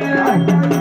Yeah.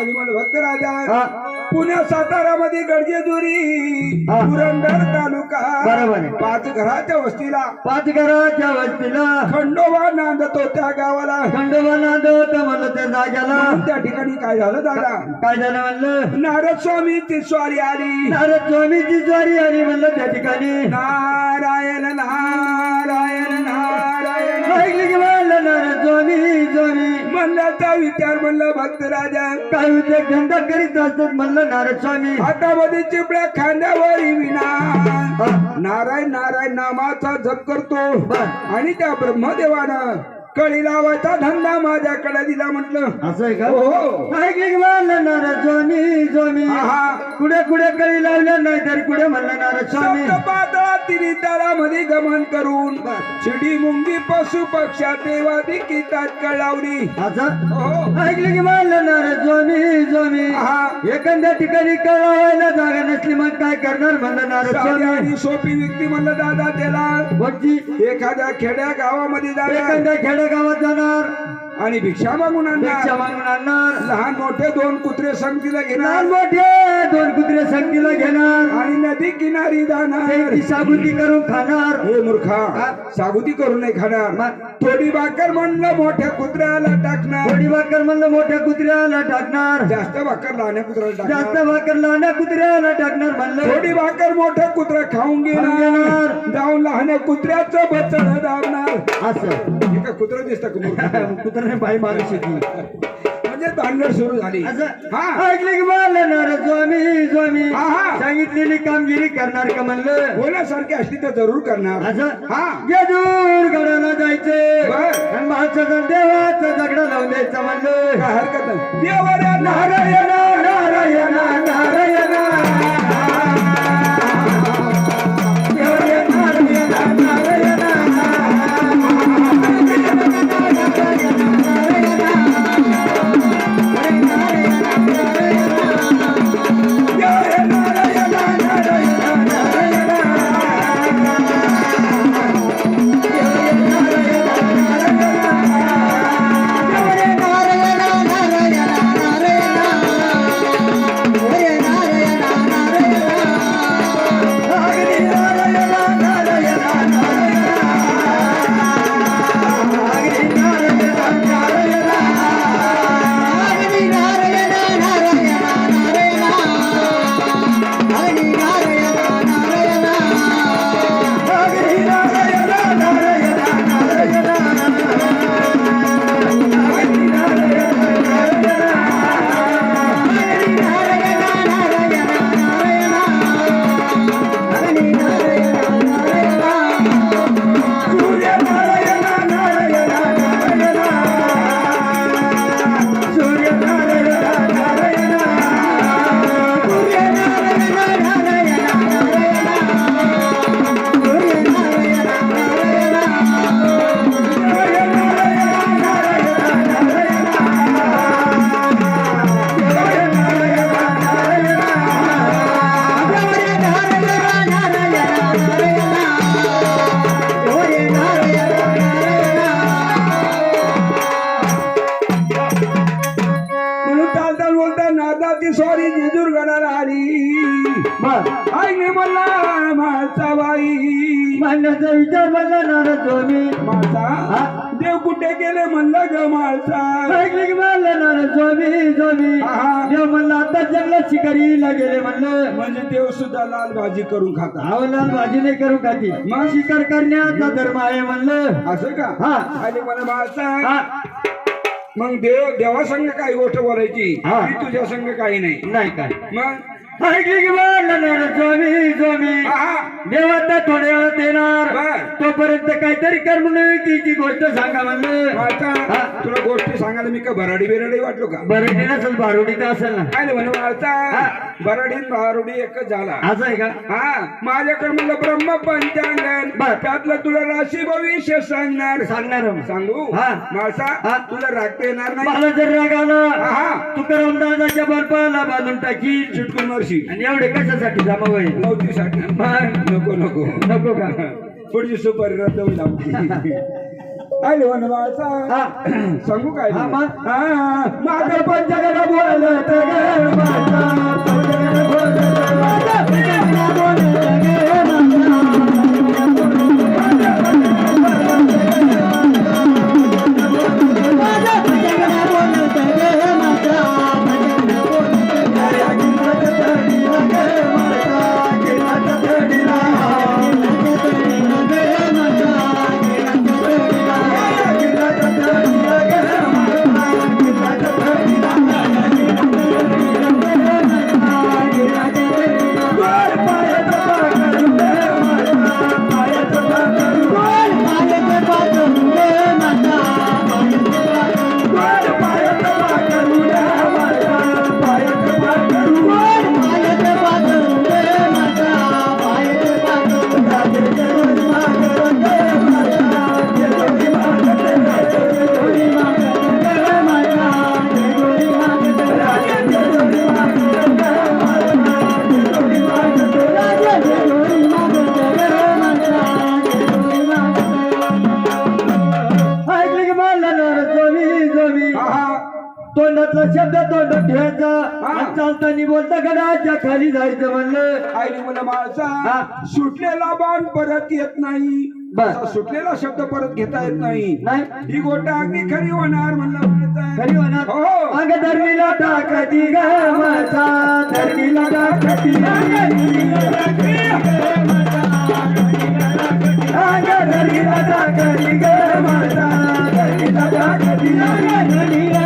आधी मला भक्त राजा. पुण्या सातारामध्ये गडजेजुरी हा. पुरंदर तालुका बरोबर. पाच घराच्या वस्तीला. पाच घराच्या वस्तीला. खंडोबा नांदतो त्या गावाला. खंडोबा नांदवत म्हणलं त्या जाग्याला त्या ठिकाणी काय झालं दादा? काय झालं म्हणलं? नारद स्वामीची स्वारी आली. नारद स्वामीची ज्वारी आली म्हणलं त्या ठिकाणी. नारायण नारायण. म्हणल्याचा विचार म्हणलं भक्त राजा काय उद्योग धंदा करीत असतात म्हणलं नारद स्वामी हातामध्ये चिपड्या खांद्यावरी विना. नारायण नारायण नामाचा जप करतो. आणि त्या ब्रह्मदेवानं कळी लावायचा धंदा माझ्याकडे दिला म्हटलं. असं आहे का? हो. ऐकली म्हणलं नारद स्वामी. स्वामी. कुठे कुठे कळी लावल्या नाही तर कुठे म्हणलं नारद स्वामी पातळा तिरी तळामध्ये गमन करून चिडी मुंगी पशु पक्षा देवादी कितात कळावली. हो. ऐकली की नारद स्वामी स्वामी आहा. एखाद्या ठिकाणी कळावायला जागा नसली मग काय करणार म्हणलं आणि सोपी व्यक्ती म्हणलं दादा त्याला. एखाद्या खेड्या गावामध्ये जाणार. एखाद्या खेडेगावात जाणार. आणि भिक्षा मागून भिक्षा आणणार मागून आणणार. लहान मोठे दोन कुत्रे संगतीला लहान घेणार मोठे दोन कुत्रे संगतीला घेणार. आणि नदी किनारी जाणार. त्यांची साबुती करून खाणार. हे मूर्खा सागुती करून नाही खाणार. मग? थोडी भाकर म्हणलं मोठ्या कुत्र्याला टाकणार. थोडी भाकर म्हणलं मोठ्या कुत्र्याला टाकणार. जास्त भाकर लहान्या कुत्र्याला जास्त टाकणार भाकर लहान कुत्र्याला टाकणार म्हणलं. थोडी भाकर मोठं कुत्र खाऊन घेणार. घेणार. जाऊन लहान कुत्र्याचं बचड दाबणार. असं. एका कुत्र दिसतं का? कुत्र्याने बाई माणूस होती म्हणजे भानगड सुरू झाली. हा. ऐकले की नारद स्वामी स्वामी. सांगितलेली कामगिरी करणार का म्हणलं? होण्यासारखी असली तर जरूर करणार. हा. जेजूर गडाला जायचे. देवाचं दगड लावून द्यायचं म्हणलं. काय हरकत नारायण नारायण म्हणण्याचा विचार म्हणला नारद स्वामी. हा? देव कुठे गेले म्हणलं ग माझा ऐकलं की नारद स्वामी स्वामी. देव म्हणलं आता जंगलात शिकारीला गेले म्हणलं. म्हणजे देव सुद्धा लाल भाजी करून खाता आवला भाजी नाही करू खाती. मग? शिकार करण्याचा धर्म आहे म्हणलं. असं का? हा. आणि मला माझा हा. मग देव देवासंग काही गोष्ट बोलायची. हा. की तुझ्या संग काही नाही. नाही काय. मग? ऐकली की म्हणलं नारद स्वामी स्वामी हा, हा. देव आता थोड्या वेळात येणार. तोपर्यंत काहीतरी कर म्हणून तिची गोष्ट सांगा म्हणलं. तुला गोष्टी सांगायला मी का भराडी बिराडी वाटलो का? बरं नसेल बारुडी तर असेल ना. काय म्हणे आणि भारुडी एकच झाला. असं आहे का? हा माझ्याकडे म्हणलं ब्रह्म पंचांगण बर. त्यातलं तुला राशी भविष्य सांगणार. सांगणार. सांगू? हा. हा. तुला राखता येणार नाही. मला जर राग आला हा. तुकाराम दादाच्या बर्फाला बांधून टाकी चिटकून मरशी. आणि एवढे कशासाठी जमा होईल नव्हतीसाठी नको नको. नको का? पुढची सुपारी रद्द होईल आमची हा. सांगू काय माझं पंचगण बोलत ग माझा पंचगण बोलत हा. चालताना बोलता गडाच्या खाली जायचं म्हणलं. आईने मला माळसा हा. सुटलेला बाण परत येत नाही. बर. असा सुटलेला शब्द परत घेता येत नाही. नाही. ही गोष्ट अगदी खरी होणार म्हणलं. खरी होणार. हो. अंग धर्मीला टाकती ग धर्मीला टाकती ग अंग धर्मीला टाकती ग धर्मीला टाकती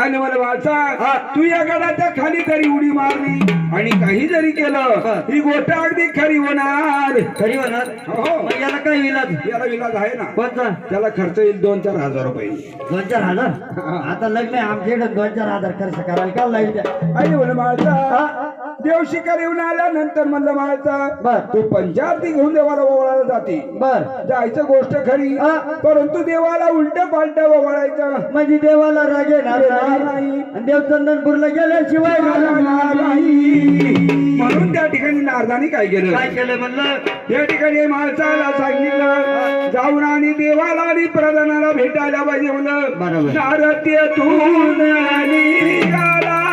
आणि मला हा. वाचा तू या गडाच्या खाली जरी उडी मारली आणि काही जरी केलं ही. गोष्ट अगदी खरी होणार. खरी होणार? हो. मग याला काय इलाज? याला विलाज आहे ना. कोणता? त्याला खर्च येईल दोन चार हजार रुपये. दोन चार हजार आता लग्न आहे आमच्याकडे दोन चार हजार खर्च करायला. का लाइट आणि म्हणलं माळचा देव शिकार येऊन आल्यानंतर म्हणलं बर. तू पंचायती घेऊन देवाला ओवाळायला जाते. बर. जायचं गोष्ट खरी. हा. परंतु देवाला उलट पालट ओवाळायचं म्हणजे देवाला राग येणार येणार नाही. नाही. आणि देव चंदनपूरला गेल्याशिवाय म्हणून त्या ठिकाणी नारदानी काय केलं? काय केलं म्हणलं? त्या ठिकाणी माणसाला सांगितलं जाऊन आणि देवाला आणि प्रधानाला भेटायला पाहिजे म्हणलं. नारत्य तू निघाला